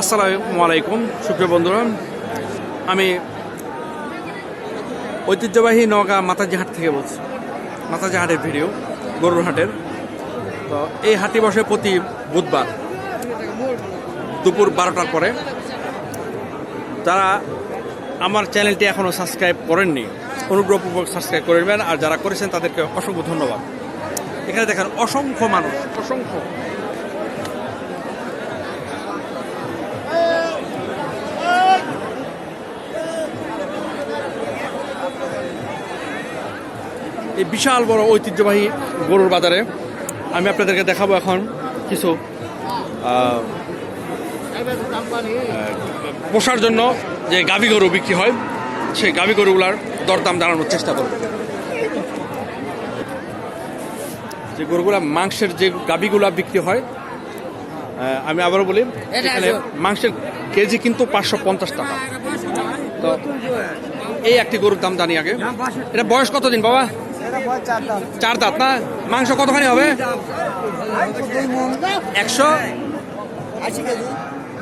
আসসালামু আলাইকুম, সুপ্রিয় বন্ধুরা। আমি ঐতিহ্যবাহী নওগাঁ মাতাজি হাট থেকে বলছি। মাতাজি হাটের ভিডিও, গরুর হাটের। তো এই হাটটি বসে প্রতি বুধবার দুপুর বারোটার পরে। তারা আমার চ্যানেলটি এখনও সাবস্ক্রাইব করেননি, অনুগ্রহপূর্বক সাবস্ক্রাইব করে নেবেন। আর যারা করেছেন, তাদেরকে অসংখ্য ধন্যবাদ। এখানে দেখেন, অসংখ্য মানুষ, অসংখ্য এই বিশাল বড় ঐতিহ্যবাহী গরুর বাজারে। আমি আপনাদেরকে দেখাবো এখন কিছু পোষার জন্য যে গাভী গরু বিক্রি হয় সেই গাভী গরুগুলার দরদাম জানানোর চেষ্টা করব। যে গরুগুলা মাংসের যে গাভীগুলা বিক্রি হয় আমি আবারও বলি এখানে মাংসের কেজি কিন্তু পাঁচশো পঞ্চাশ টাকা। তো এই একটি গরুর দাম জানি আগে। এটা বয়স কতদিন বাবা? চার দাঁত। না? মাংস কতখানি হবে? একশো?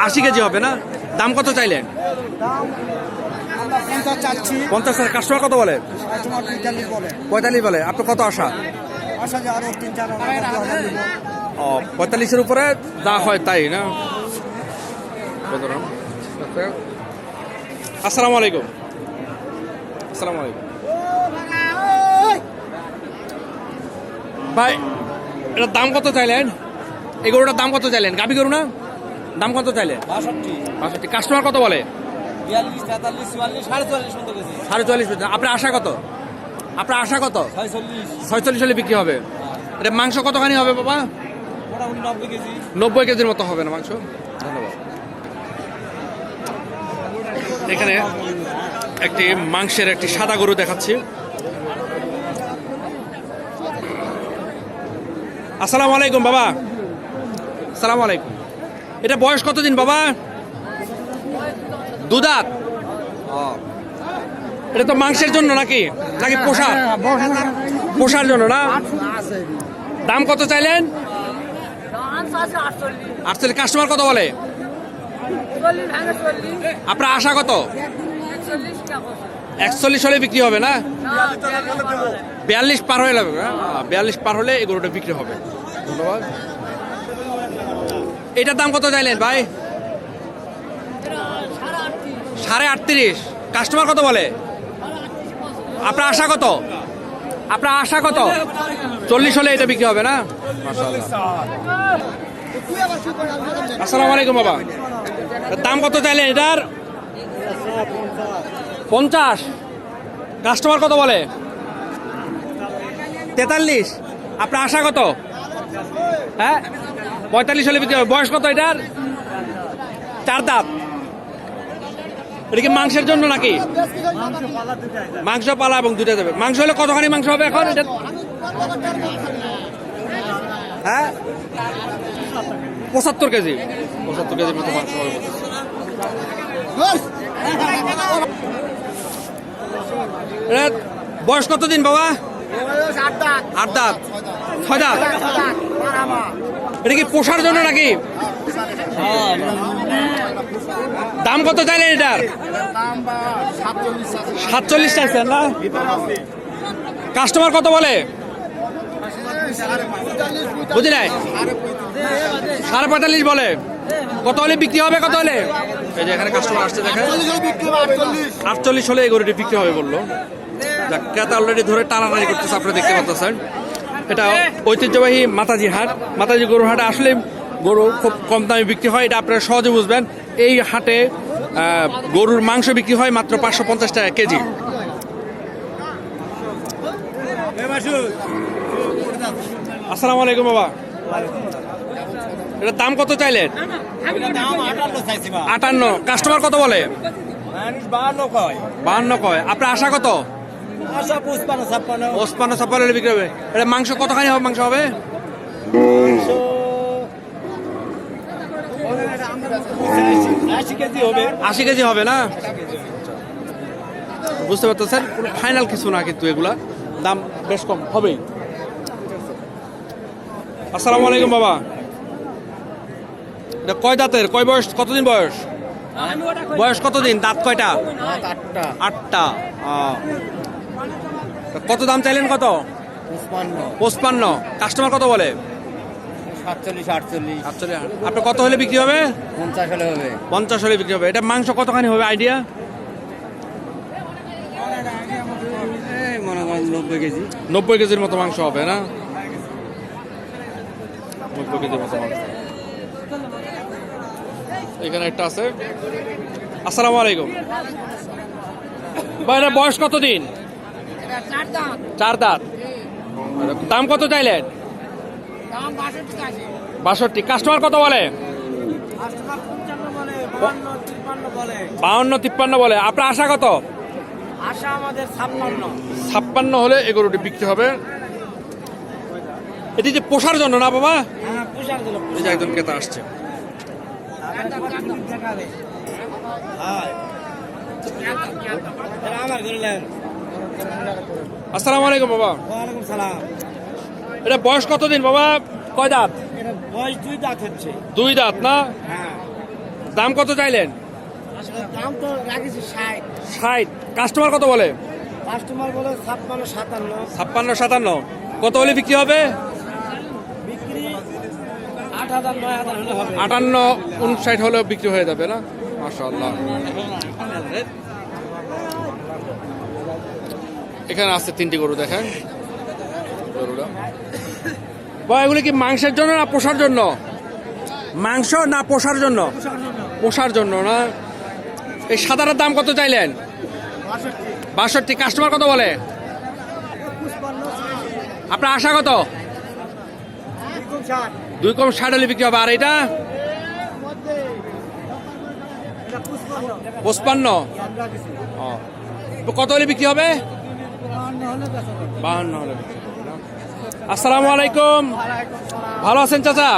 আশি কেজি। হবে না? দাম কত চাইলেন? চাচ্ছি। পঞ্চাশ কাস্টমার কত বলে? পঁয়তাল্লিশ বলে। আপনার কত আশা? ও পঁয়তাল্লিশের উপরে যা হয় তাই না? আসসালামু আলাইকুম। আসসালামু আলাইকুম। ভাই এটার দাম কত চাইলেন? এই গরুটার দাম কত চাইলেন? গাভি গরু না? দাম কত চাইলেন? বাষট্টি। কাস্টমার কত বলে? সাড়ে চুয়াল্লিশ আপনার আশা কত? আপনার আশা কত? ছয়চল্লিশ। হলে বিক্রি হবে। এটা মাংস কতখানি হবে বাবা? নব্বই নব্বই কেজির মতো হবে না মাংস? ধন্যবাদ। এখানে একটি মাংসের একটি সাদা গরু দেখাচ্ছি। আসসালামু আলাইকুম, বাবা। আসসালামু আলাইকুম। এটা বয়স কতদিন, বাবা? দুদাত? এটা তো মাংসের জন্য নাকি? নাকি পোষার? পোষার জন্য না? দাম কত চাইলেন? আটচল্লিশ। কাস্টমার কত বলে? আপনার আশা কত? একচল্লিশ হলে বিক্রি হবে না? বিয়াল্লিশ পার হয়ে যাবে না? বিয়াল্লিশ পার হলে এই গরুটা বিক্রি হবে। ধন্যবাদ। এটার দাম কত চাইলেন ভাই? সাড়ে আটত্রিশ। কাস্টমার কত বলে? আপনার আশা কত? আপনার আশা কত? চল্লিশ হলে এটা বিক্রি হবে না? আসসালামু আলাইকুম বাবা। দাম কত চাইলেন এটার? পঞ্চাশ। কাস্টমার কত বলে? তেতাল্লিশ। আপনার আশা কত? হ্যাঁ? পঁয়তাল্লিশ হলে বিক্রি হবে। বয়স কত এটার? চার দাঁত। এটা কি মাংসের জন্য নাকি? মাংস পালা এবং দুটা দেবে। মাংস হলে কতখানি মাংস হবে এখন? এটা হ্যাঁ? পঁচাত্তর কেজি। পঁচাত্তর কেজির মতো মাংস হবে। বয়স কতদিন বাবা? আট দাঁত। ছয় দাঁত। এটা কি পোষার জন্য নাকি? দাম কত চাইলেন এটার? সাতচল্লিশ চাইছেন না? কাস্টমার কত বলে? বুঝি নাই? সাড়ে পঁয়তাল্লিশ বলে। কত হলে বিক্রি হবে, কত হলে? এই যে এখানে কাস্টমার আসছে, দেখেন। আটচল্লিশ হলে এই গরুটি বিক্রি হবে বলল। ক্রেতা অলরেডি ধরে টানাটানি করতেছে, আপনারা দেখতে পাচ্ছেন। এটা ঐতিহ্যবাহী মাতাজি হাট। মাতাজি গরুর হাটে আসলে গরু খুব কম দামে বিক্রি হয়, এটা আপনারা সহজে বুঝবেন। এই হাটে গরুর মাংস বিক্রি হয় মাত্র পাঁচশো পঞ্চাশ টাকা কেজি। আসসালামু আলাইকুম, বাবা। এটার দাম কত চাইলেন আটান্ন। কাস্টমার কত বলে? বাহান্ন কয়। আপনার আশা কত? ওসপান্ন ছাপ্পান্ন বিক্রি হবে। এটা মাংস কতখানি হবে? মাংস হবে? আশি কেজি হবে না? বুঝতে পারতেছেন? ফাইনাল কিছু না কিন্তু এগুলা। দাম বেশ কম। হবেই। আসসালামু আলাইকুম, বাবা। এটা কয় দাঁতের? কয় বয়স? কতদিন বয়স? বয়স কতদিন? দাঁত কয়টা? আটটা। আটটা। কত দাম চাইলেন কত? পঁচপান্ন। কাস্টমার কত বলে? সাতচল্লিশ আটচল্লিশ। আটচল্লিশ আপনার কত হলে বিক্রি হবে? পঞ্চাশ হলে হবে। পঞ্চাশ হলে বিক্রি হবে। এটা মাংস কতখানি হবে? আইডিয়া? নব্বই কেজি। নব্বই কেজির মতো মাংস হবে না? নব্বই কেজির মতো মাংস। এখানে একটা আছে। আসসালামু আলাইকুম। ভাই এটার বয়স কত দিন চার দাঁত। দাম কত চাইলেন? বাষট্টি। কাস্টমার কত বলে? বাউন্ন তিপ্পান্ন বলে। আপনার আশা কত? আশা আমাদের ছাপ্পান্ন ছাপ্পান্ন হলে এই গরুটি বিক্রি হবে। এটি যে পোষার জন্য না বাবা? হ্যাঁ একজন ক্রেতা আসছে। আসসালামু আলাইকুম বাবা। ওয়ালাইকুম সালাম। এটা বয়স কতদিন বাবা? কয় দাঁত? বয়স দুই দাঁত হচ্ছে। দুই দাঁত না? হ্যাঁ। দাম কত চাইলেন? দাম তো রাখেছি ষাট। ষাট। কাস্টমার কত বলে? কাস্টমার বলে ছাপ্পান্ন সাতান্ন। ছাপ্পান্ন সাতান্ন। কত হলে বিক্রি হবে বিক্রি আট হাজার নয় হাজার হলে হবে আটান্ন উনষাট হলেও বিক্রি হয়ে যাবে না? মাশাআল্লাহ। এখানে আছে তিনটি গরু দেখেন। গরুটা বা এগুলি কি মাংসের জন্য না পোষার জন্য? মাংস না পোষার জন্য? পোষার জন্য না? এই সাদাটার দাম কত চাইলেন? বাষট্টি। কাস্টমার কত বলে? আপনার আশা কত? দুই কম ষাট হলে বিক্রি হবে। আর এটা? পঁচপান্ন। কত হলে বিক্রি হবে? বাহান্ন হলে আসসালামু আলাইকুম। ভালো আছেন চাচা?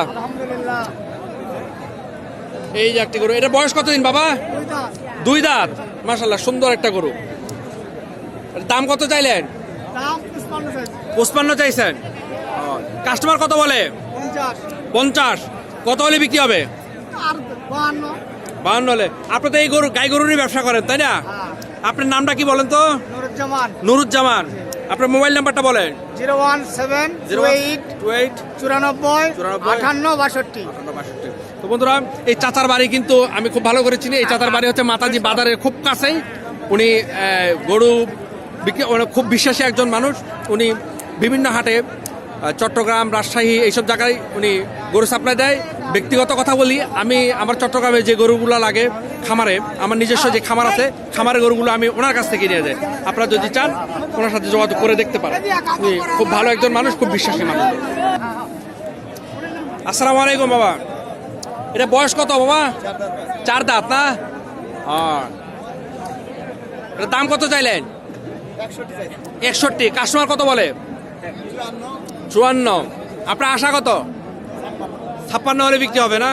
এই যে একটি গরু। এটা বয়স কতদিন বাবা? দুই দাঁত। মাসাল্লাহ সুন্দর একটা গরু। দাম কত চাইলেন? পুষ্পান্ন পঁচপান্ন চাইছেন? কাস্টমার কত বলে? পঞ্চাশ। কত হলে বিক্রি হবে? বাহান্ন। হলে। আপনি তো এই গরু গাই গরুরই ব্যবসা করেন তাই না? আপনার নামটা কি বলেন তো? নুরুজ্জামান। আপনার মোবাইল নাম্বারটা বলেন। Zero one seven zero eight two eight চুরানব্বই। আটান্ন বাষট্টি। তো বন্ধুরা এই চাচার বাড়ি কিন্তু আমি খুব ভালো করে চিনি। এই চাচার বাড়ি হচ্ছে মাতাজি বাজারের খুব কাছেই। উনি গরু বিক্রি মানে খুব বিশ্বাসী একজন মানুষ। উনি বিভিন্ন হাটে চট্টগ্রাম, রাজশাহী এইসব জায়গায় উনি গরু সাপ্লাই দেয়। ব্যক্তিগত কথা বলি, আমি আমার চট্টগ্রামে যে গরুগুলো লাগে খামারে, আমার নিজস্ব যে খামার আছে, খামারের গরুগুলো আমি ওনার কাছ থেকে নিয়ে যাই। আপনারা যদি চান, ওনার সাথে যোগাযোগ করে দেখতে পারেন। উনি খুব ভালো একজন মানুষ, খুব বিশ্বাসী মানুষ। আসসালামু আলাইকুম, বাবা। এটা বয়স কত, বাবা? চার দাঁত, না? এটা দাম কত চাইলেন? একষট্টি। কাস্টমার কত বলে? চুয়ান্ন। আপনার আশা কত? ছাপ্পান্ন হলে বিক্রি হবে না?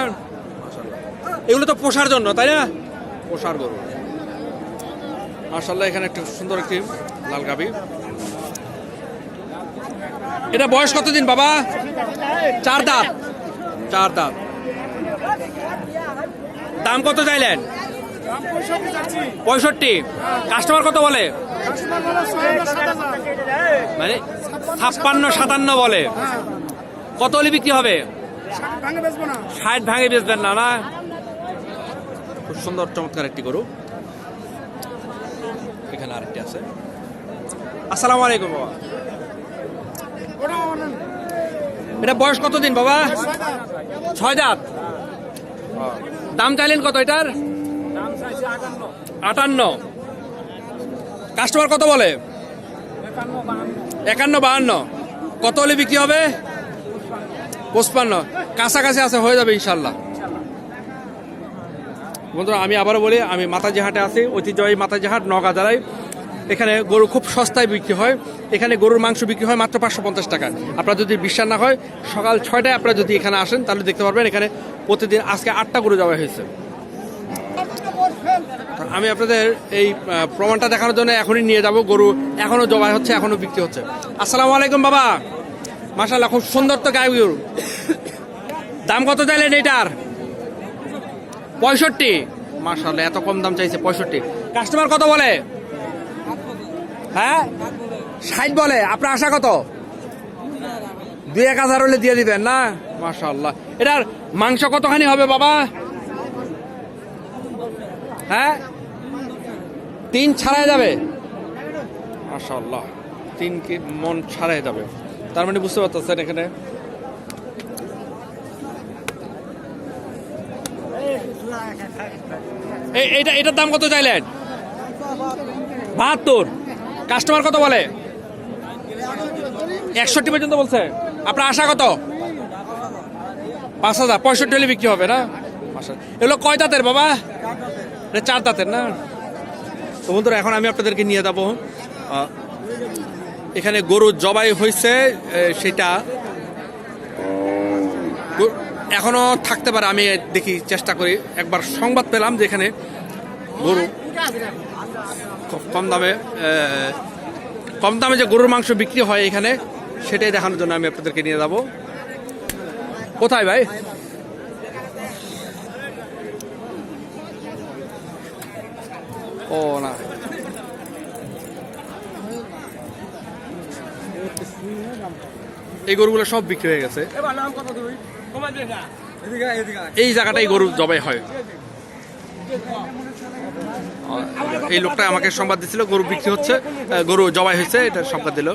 এগুলো তো পোষার জন্য তাই না? পোষার গরু। মার্শাল্লাহ এখানে একটা সুন্দর একটি লাল গাবি এটা বয়স কতদিন বাবা? চার দাঁত। চার দাঁত। দাম কত চাইলেন? পঁয়ষট্টি। কাস্টমার কত বলে? মানে ছাপ্পান্ন, সাতান্ন বলে। কত হলে বিক্রি হবে? ষাট ভাঙে বেচবেন না না? খুব সুন্দর, চমৎকার একটি গরু। এখানে আরেকটি আছে। আসসালামু আলাইকুম, বাবা। এটা বয়স কতদিন, বাবা? ছয় দাঁত। দাম চাইলেন কত এটার? আটান্ন। কাস্টমার কত বলে? একান্ন, বাহান্ন। কত হলে বিক্রি হবে? পঁচপান্ন। কাছাকাছি আছে, হয়ে যাবে ইনশাল্লাহ বন্ধুরা, আমি আবারও বলি, আমি মাতাজি হাটে আছি, ঐতিহ্যবাহী মাতাজি হাট নগা জেলায়। এখানে গরু খুব সস্তায় বিক্রি হয়। এখানে গরুর মাংস বিক্রি হয় মাত্র পাঁচশো পঞ্চাশ টাকা। আপনার যদি বিশ্বাস না হয়, সকাল ছয়টায় আপনারা যদি এখানে আসেন, তাহলে দেখতে পারবেন, এখানে প্রতিদিন আজকে আটটা গরু যাওয়া হয়েছে। আমি আপনাদের এই প্রমাণটা দেখানোর জন্য এখনই নিয়ে যাব। গরু এখনও জবাই হচ্ছে, এখনও বিক্রি হচ্ছে। আসসালামু আলাইকুম, বাবা। মাশাল্লাহ খুব সুন্দর তো গায়ে গরু। দাম কত চাইলেন এটার পঁয়ষট্টি। মার্শাল্লাহ এত কম দাম চাইছে, পঁয়ষট্টি। কাস্টমার কত বলে? হ্যাঁ? ষাট বলে, আপনার আশা কত? দুই এক হাজার হলে দিয়ে দিবেন না? মাশাল্লাহ এটার মাংস কতখানি হবে, বাবা? হ্যাঁ? তিন ছাড়াই যাবে। মাশাল্লাহ তিন কি মন ছাড়াই যাবে। তার মানে বুঝতে পারতেছেন এখানে? এই এটা এটার দাম কত চাইলেন? বাহাত্তর। কাস্টমার কত বলে? একষট্টি পর্যন্ত বলছে। আপনার আশা কত? পাঁচ হাজার। পঁয়ষট্টি হলে বিক্রি হবে না? এগুলো কয় দাঁতের বাবা? চার দাঁতের না? তো বন্ধুরা, এখন আমি আপনাদেরকে নিয়ে যাব। এখানে গরু জবাই হয়েছে সেটা গরু- এখনও থাকতে পারে, আমি দেখি, চেষ্টা করি। একবার সংবাদ পেলাম যে এখানে গরু কম দামে কম দামে যে গরুর মাংস বিক্রি হয় এখানে, সেটাই দেখানোর জন্য আমি আপনাদেরকে নিয়ে যাব। কোথায় ভাই? ও না এই গরুগুলো সব বিক্রি হয়ে গেছে। এবার নাম কত তুই কমাই দে না এদিকে এদিকে এই জায়গাটাই গরু জবাই হয়। এই লোকটা আমাকে সংবাদ দিছিল গরু বিক্রি হচ্ছে গরু জবাই হয়েছে এটা সংবাদ দিল।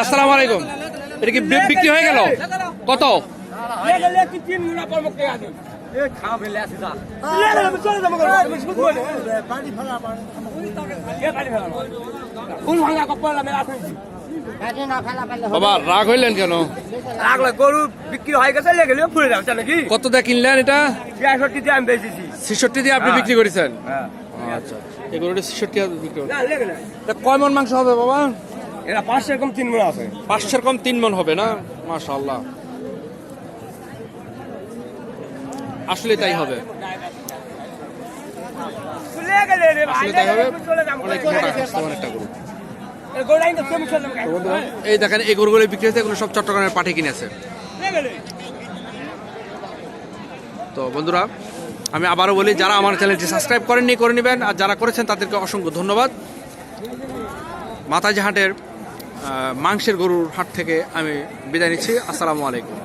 আসসালামু আলাইকুম। এটা কি বিক্রি হয়ে গেল? কত? বাবা রাগ হইলেন কেন? আগলা গরু বিক্রি হয়ে গেছে লেগে ফুলে যাচ্ছে নাকি কত দিয়ে কিনলেন এটা? বিয়াষট্টি দিয়ে আমি বেচেছি ছেষট্টি দিয়ে আপনি হ্যাঁ। বিক্রি করেছেন? হ্যাঁ। আচ্ছা। এই গরুটা ছেষট্টি হাজার বিক্রি করছেন। না লেগে না এটা কয় মন মাংস হবে বাবা? এরা পাঁচশো এরকম তিন গুণা আছে। পাঁচশো কম তিন মন হবে না? মাশাল্লাহ আসলে তাই হবে। আসলে তাই অনেক মোটা একটা গরু। এই দেখেন এই গরুগুলো বিক্রি হয়েছে এগুলো সব চট্টগ্রামের পাঠে কিনেছে তো বন্ধুরা আমি আবারও বলি যারা আমার চ্যানেলটি সাবস্ক্রাইব করেননি করে নেবেন। আর যারা করেছেন তাদেরকে অসংখ্য ধন্যবাদ। মাতাজি হাটের মাংসের গরুর হাট থেকে আমি বিদায় নিচ্ছি। আসসালামু আলাইকুম।